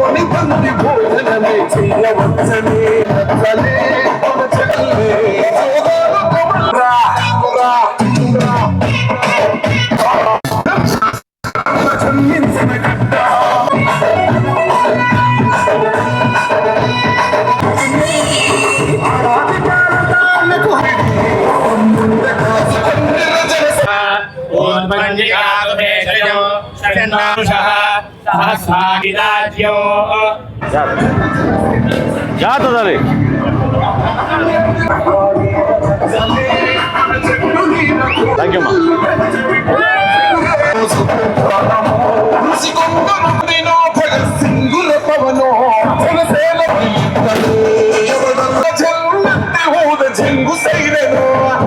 ఓన్పంజికాగమేషయం షణ్మానుషః తల్లి thank you అమ్మా చెంగు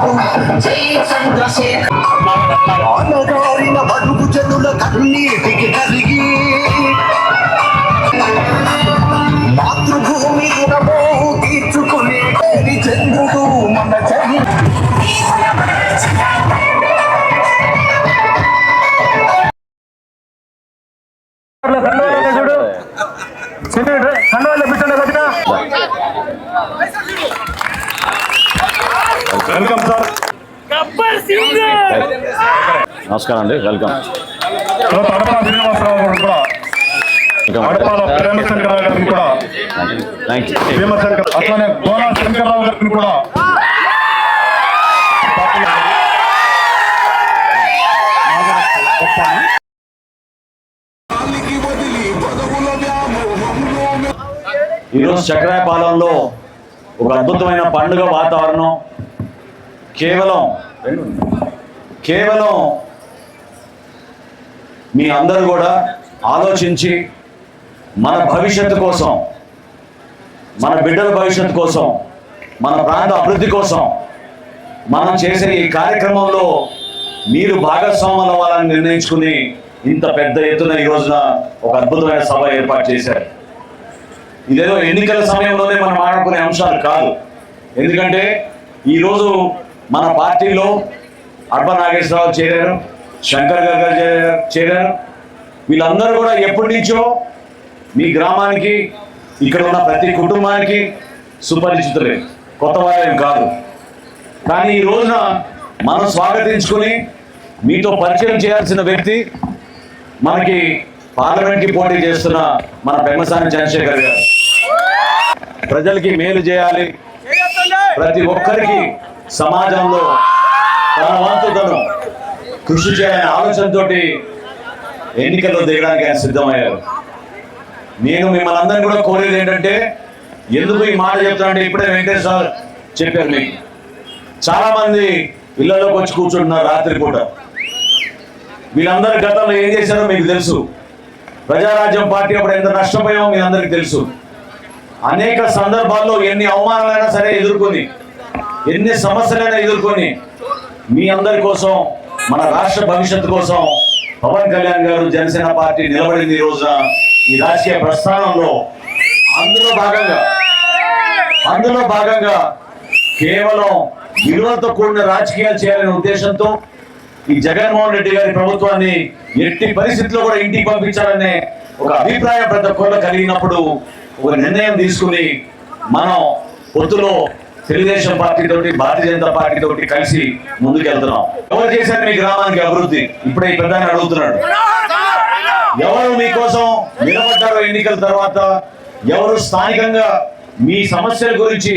చంద్రబాబు చంద్రశేఖర్ అన్నగారిన బడుగు జనుల కన్నీటికి కలిగి నమస్కారం అండి వెల్కమ్. అట్లానే గోలా శంకర్రావు గారిని కూడా. ఈరోజు చక్రాయపాలెంలో ఒక అద్భుతమైన పండుగ వాతావరణం. కేవలం కేవలం మీ అందరూ కూడా ఆలోచించి మన భవిష్యత్తు కోసం మన బిడ్డల భవిష్యత్తు కోసం మన ప్రాంత అభివృద్ధి కోసం మనం చేసే ఈ కార్యక్రమంలో మీరు భాగస్వాములు అవ్వాలని నిర్ణయించుకుని ఇంత పెద్ద ఎత్తున ఈ రోజున ఒక అద్భుతమైన సభ ఏర్పాటు చేశారు. ఇదేదో ఎన్నికల సమయంలోనే మనం ఆడుకునే అంశాలు కాదు. ఎందుకంటే ఈరోజు మన పార్టీలో అర్బన్ నాగేశ్వరరావు చేరారు. శంకర్ గారు గారు చేరారు- వీళ్ళందరూ కూడా ఎప్పటి నుంచో మీ గ్రామానికి ఇక్కడ ఉన్న ప్రతి కుటుంబానికి సుపరిచితులే. కొత్త వారేం కాదు. కానీ ఈ రోజున మనం స్వాగతించుకుని మీతో పరిచయం చేయాల్సిన వ్యక్తి మనకి పార్లమెంట్కి పోటీ చేస్తున్న మన పెమ్మసాని చంద్రశేఖర్ గారు. ప్రజలకి మేలు చేయాలి. ప్రతి ఒక్కరికి సమాజంలో తన వంతు తను కృషి చేయాలనే ఆలోచనతో ఎన్నికల్లో దిగడానికి ఆయన సిద్ధమయ్యారు. నేను మిమ్మల్ని అందరినీ కూడా కోరేది ఏంటంటే ఎందుకు ఈ మాట చెప్తానంటే ఇప్పుడే వెంకటేష్ సార్ చెప్పారు మీకు. చాలా మంది ఇళ్ళలోకి వచ్చి కూర్చుంటున్నారు రాత్రి పూట. వీళ్ళందరూ గతంలో ఏం చేశారో మీకు తెలుసు. ప్రజారాజ్యం పార్టీ అప్పుడు ఎంత నష్టపోయామో మీ అందరికీ తెలుసు. అనేక సందర్భాల్లో ఎన్ని అవమానాలైనా సరే ఎదుర్కొని ఎన్ని సమస్యలైనా ఎదుర్కొని మీ అందరి కోసం మన రాష్ట్ర భవిష్యత్తు కోసం పవన్ కళ్యాణ్ గారు జనసేన పార్టీ నిలబడింది ఈ రోజున ఈ రాజకీయ ప్రస్థానంలో అందులో భాగంగా అందులో భాగంగా కేవలం విలువలతో కూడిన రాజకీయాలు చేయాలనే ఉద్దేశంతో ఈ జగన్మోహన్ రెడ్డి గారి ప్రభుత్వాన్ని ఎట్టి పరిస్థితుల్లో కూడా ఇంటికి పంపించాలనే ఒక అభిప్రాయం ప్రతి ఒక్కరిలో కలిగినప్పుడు ఒక నిర్ణయం తీసుకుని మనం పొత్తులో తెలుగుదేశం పార్టీ తోటి భారతీయ జనతా పార్టీ తోటి కలిసి ముందుకెళ్తున్నాం. ఎవరు చేశారు మీ గ్రామానికి అభివృద్ధి? ఇప్పుడే ఈ ప్రధాని అడుగుతున్నాడు. ఎవరు మీకోసం నిలబడ్డారో ఎన్నికల తర్వాత ఎవరు స్థానికంగా మీ సమస్యల గురించి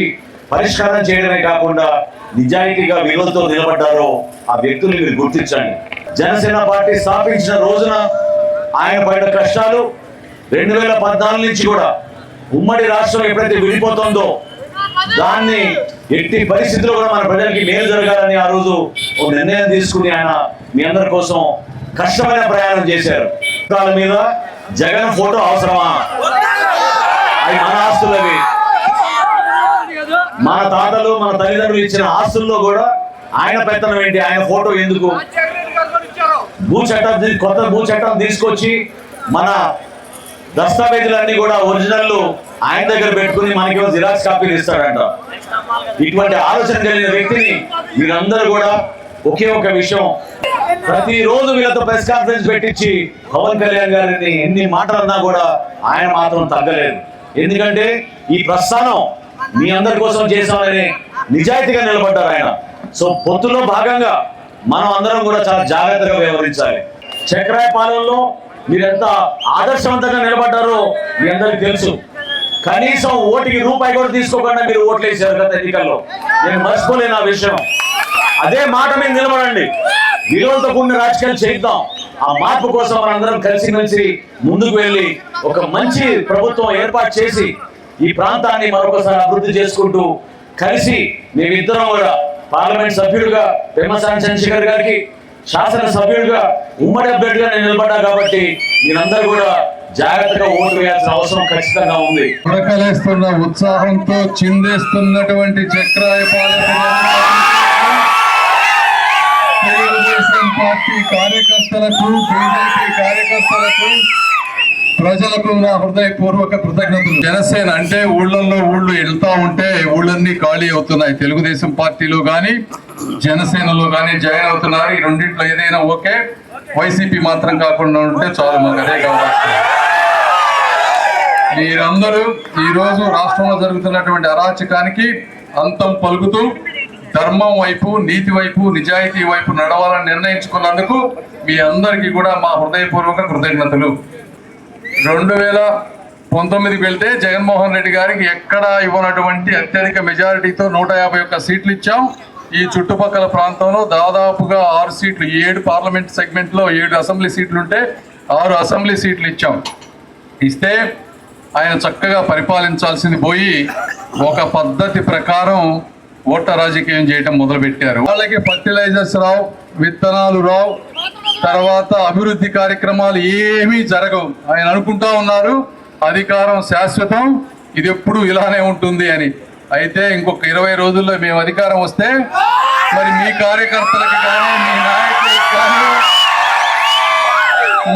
పరిష్కారం చేయడమే కాకుండా నిజాయితీగా విలువలతో నిలబడ్డారో ఆ వ్యక్తుల్ని మీరు గుర్తించండి. జనసేన పార్టీ స్థాపించిన రోజున ఆయన పడిన కష్టాలు రెండు వేల పద్నాలుగు నుంచి కూడా ఉమ్మడి రాష్ట్రం ఎప్పుడైతే విడిపోతుందో దాన్ని ఎట్టి పరిస్థితుల్లో కూడా మన ప్రజలకి మేలు జరగాలని ఆ రోజు ఒక నిర్ణయం తీసుకుని ఆయన మీ అందరి కోసం కష్టమైన ప్రయాణం చేశారు. వాళ్ళ మీద జగన్ ఫోటో అవసరమా? అవి మన ఆస్తులవి మన తాతలు మన తల్లిదండ్రులు ఇచ్చిన ఆస్తుల్లో కూడా ఆయన పెత్తనం ఏంటి? ఆయన ఫోటో ఎందుకు? భూ చట్టం కొత్త భూ చట్టం తీసుకొచ్చి మన దస్తావేజులన్నీ కూడా ఒరిజినల్ ఆయన దగ్గర పెట్టుకుని మనకి జిరాక్స్ కాపీలు ఇస్తాడంట. ఇటువంటి ఆలోచన కలిగిన వ్యక్తిని మీరందరూ కూడా ఒకే ఒక విషయం. ప్రతిరోజు వీళ్ళతో ప్రెస్ కాన్ఫరెన్స్ పెట్టించి పవన్ కళ్యాణ్ గారిని ఎన్ని మాటలు అన్నా కూడా ఆయన మాత్రం తగ్గలేదు. ఎందుకంటే ఈ ప్రస్థానం మీ అందరి కోసం చేసామని నిజాయితీగా నిలబడ్డారు ఆయన. సో పొత్తులో భాగంగా మనం అందరం కూడా చాలా జాగ్రత్తగా వ్యవహరించాలి. చక్రాయపాలెంలో మీరు ఎంత ఆదర్శవంతంగా నిలబడ్డారో మీ అందరికి తెలుసు. కనీసం ఓటికి రూపాయి కూడా తీసుకోకుండా మీరు ఓట్లు వేసారు గత ఎన్నికల్లో. నేను మర్చిపోలేను ఆ విషయం. అదే మాట మీద నిలబడండి. విలువలతో కూడిన రాజకీయాలు చేద్దాం. ఆ మార్పు కోసం మనందరం కలిసిమెలిసి ముందుకు వెళ్ళి ఒక మంచి ప్రభుత్వం ఏర్పాటు చేసి ఈ ప్రాంతాన్ని మరొకసారి అభివృద్ధి చేసుకుంటూ కలిసి మేమిద్దరం కూడా పార్లమెంట్ సభ్యుడిగా పెమ్మసాని చంద్రశేఖర్ గారికి శాసన సభ్యులుగా ఉమ్మడి అభ్యర్థిగా నేను నిలబడ్డా కాబట్టి మీరందరూ కూడా జాగ్రత్తగా ఓటు వేయాల్సిన అవసరం ఖచ్చితంగా ఉంది. ఉరకలేస్తున్న ఉత్సాహంతో చిందేస్తున్నటువంటి చక్రాయ తెలుగుదేశం పార్టీ కార్యకర్తలకు బీజేపీ కార్యకర్తలకు ప్రజలకు నా హృదయపూర్వక కృతజ్ఞతలు. జనసేన అంటే ఊళ్ళల్లో ఊళ్ళు వెళ్తా ఉంటే ఊళ్ళన్నీ ఖాళీ అవుతున్నాయి. తెలుగుదేశం పార్టీలో కానీ జనసేనలో కానీ జాయిన్ అవుతున్నారు. ఈ రెండింటిలో ఏదైనా ఓకే. వైసీపీ మాత్రం కాకుండా ఉంటే చాలు మాకు అదే కావాలి మీరందరూ ఈరోజు రాష్ట్రంలో జరుగుతున్నటువంటి అరాచకానికి అంతం పలుకుతూ ధర్మం వైపు నీతి వైపు నిజాయితీ వైపు నడవాలని నిర్ణయించుకున్నందుకు మీ అందరికీ కూడా మా హృదయపూర్వక కృతజ్ఞతలు. రెండు వేల పంతొమ్మిదికి వెళ్తే జగన్మోహన్ రెడ్డి గారికి ఎక్కడా ఇవ్వనటువంటి అత్యధిక మెజారిటీతో నూట యాభై ఒక్క సీట్లు ఇచ్చాం. ఈ చుట్టుపక్కల ప్రాంతంలో దాదాపుగా ఆరు సీట్లు ఏడు పార్లమెంట్ సెగ్మెంట్లో ఏడు అసెంబ్లీ సీట్లు ఉంటే ఆరు అసెంబ్లీ సీట్లు ఇచ్చాం. ఇస్తే ఆయన చక్కగా పరిపాలించాల్సింది పోయి ఒక పద్ధతి ప్రకారం ఓట రాజకీయం చేయటం మొదలుపెట్టారు. వాళ్ళకి ఫర్టిలైజర్స్ రావు విత్తనాలు రావు తర్వాత అభివృద్ధి కార్యక్రమాలు ఏమీ జరగవు. ఆయన అనుకుంటా ఉన్నారు అధికారం శాశ్వతం ఇది ఎప్పుడు ఇలానే ఉంటుంది అని. అయితే ఇంకొక ఇరవై రోజుల్లో మేము అధికారం వస్తే మరి మీ కార్యకర్తలకు కానీ మీ నాయకులకు కానీ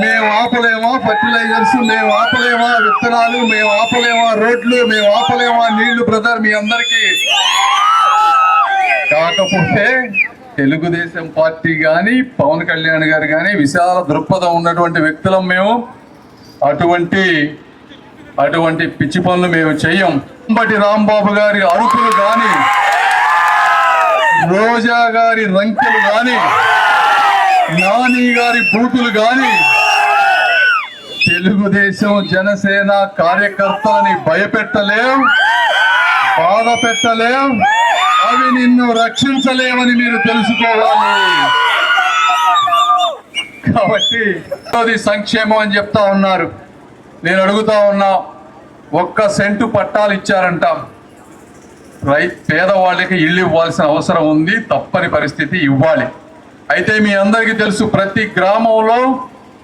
మేము ఆపలేమా? ఫర్టిలైజర్స్ మేము ఆపలేమా? విత్తనాలు మేము ఆపలేమా? రోడ్లు మేము ఆపలేమా? నీళ్ళు బ్రదర్ మీ అందరికి. కాకపోతే తెలుగుదేశం పార్టీ కానీ పవన్ కళ్యాణ్ గారు కానీ విశాల దృక్పథం ఉన్నటువంటి వ్యక్తులం మేము. అటువంటి అటువంటి పిచ్చి పనులు మేము చెయ్యం బట్టి రాంబాబు గారి అరుపులు కానీ రోజా గారి రంకెలు కానీ నాని గారి బూతులు కానీ తెలుగుదేశం జనసేన కార్యకర్తలని భయపెట్టలేం బాధ పెట్టలేం అవి నిన్ను రక్షించలేవని మీరు తెలుసుకోవాలి. కాబట్టి అది సంక్షేమం అని చెప్తా ఉన్నారు. నేను అడుగుతా ఉన్నా ఒక్క సెంటు పట్టాలు ఇచ్చారంట. రై పేదవాళ్ళకి ఇల్లు ఇవ్వాల్సిన అవసరం ఉంది తప్పని పరిస్థితి ఇవ్వాలి. అయితే మీ అందరికీ తెలుసు ప్రతి గ్రామంలో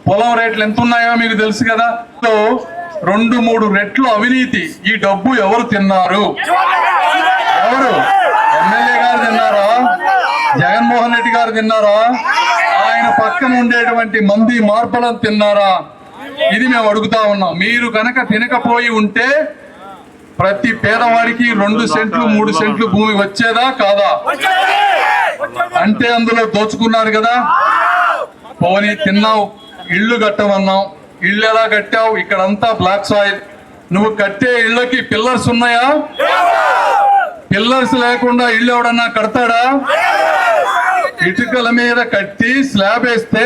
పొలం రేట్లు ఎంత ఉన్నాయో మీకు తెలుసు కదా? సో రెండు మూడు రెట్లు అవినీతి. ఈ డబ్బు ఎవరు తిన్నారు? ఎవరు? ఎమ్మెల్యే గారు తిన్నారా? జగన్మోహన్ రెడ్డి గారు తిన్నారా? ఆయన పక్కన ఉండేటువంటి మంది మార్పులను తిన్నారా? ఇది మేము అడుగుతా ఉన్నాం. మీరు కనుక తినకపోయి ఉంటే ప్రతి పేదవాడికి రెండు సెంట్లు మూడు సెంట్లు భూమి వచ్చేదా కాదా? అంటే అందులో దోచుకున్నారు కదా? పోనీ తిన్నావు ఇల్లు కట్టమన్నావు ఇల్లు ఎలా కట్టావు? ఇక్కడంతా బ్లాక్ సాయిల్. నువ్వు కట్టే ఇళ్ళకి పిల్లర్స్ ఉన్నాయా? పిల్లర్స్ లేకుండా ఇల్లు ఎవడన్నా కడతాడా? ఇటుకల మీద కట్టి స్లాబ్ వేస్తే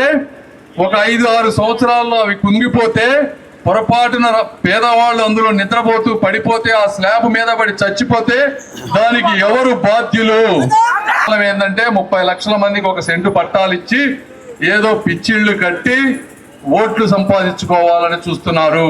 ఒక ఐదు ఆరు సంవత్సరాల్లో అవి కుంగిపోతే పొరపాటున పేదవాళ్ళు అందులో నిద్రపోతూ పడిపోతే ఆ స్లాబ్ మీద పడి చచ్చిపోతే దానికి ఎవరు బాధ్యులు? ఏంటంటే ముప్పై లక్షల మందికి ఒక సెంటు పట్టాలు ఇచ్చి ఏదో పిచ్చిళ్ళు కట్టి ఓట్లు సంపాదించుకోవాలని చూస్తున్నారు.